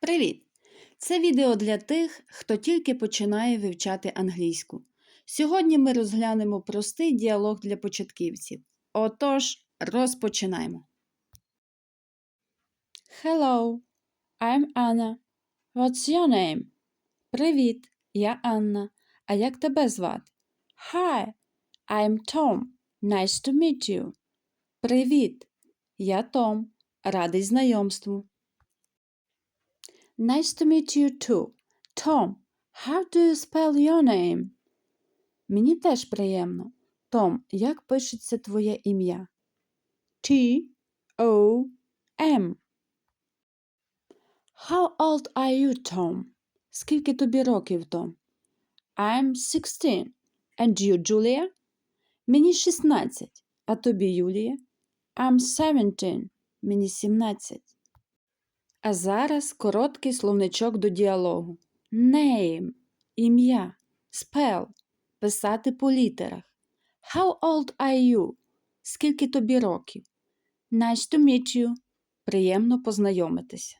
Привіт! Це відео для тих, хто тільки починає вивчати англійську. Сьогодні ми розглянемо простий діалог для початківців. Отож, розпочинаємо. Hello, I'm Anna. What's your name? Привіт, я Анна. А як тебе звати? Hi, I'm Tom. Nice to meet you. Привіт, я Том. Радий знайомству. Nice to meet you too. Tom, how do you spell your name? Мені теж приємно. Том, як пишеться твоє ім'я? T O M. How old are you, Tom? Скільки тобі років, Том? I'm 16. And you, Julia? Мені 16. А тобі, Юлія? I'm 17. Мені 17. А зараз короткий словничок до діалогу. Name – ім'я. Spell – писати по літерах. How old are you? Скільки тобі років? Nice to meet you. Приємно познайомитися.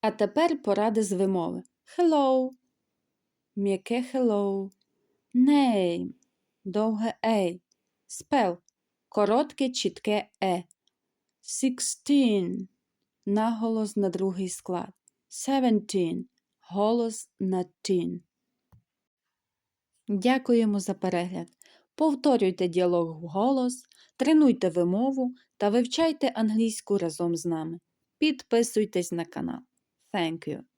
А тепер поради з вимови. Hello. М'яке hello. Name. Довге A. Spell. Коротке чітке е. Sixteen. Наголос на другий склад. Seventeen. Голос на teen. Дякуємо за перегляд. Повторюйте діалог вголос, тренуйте вимову та вивчайте англійську разом з нами. Підписуйтесь на канал. Thank you.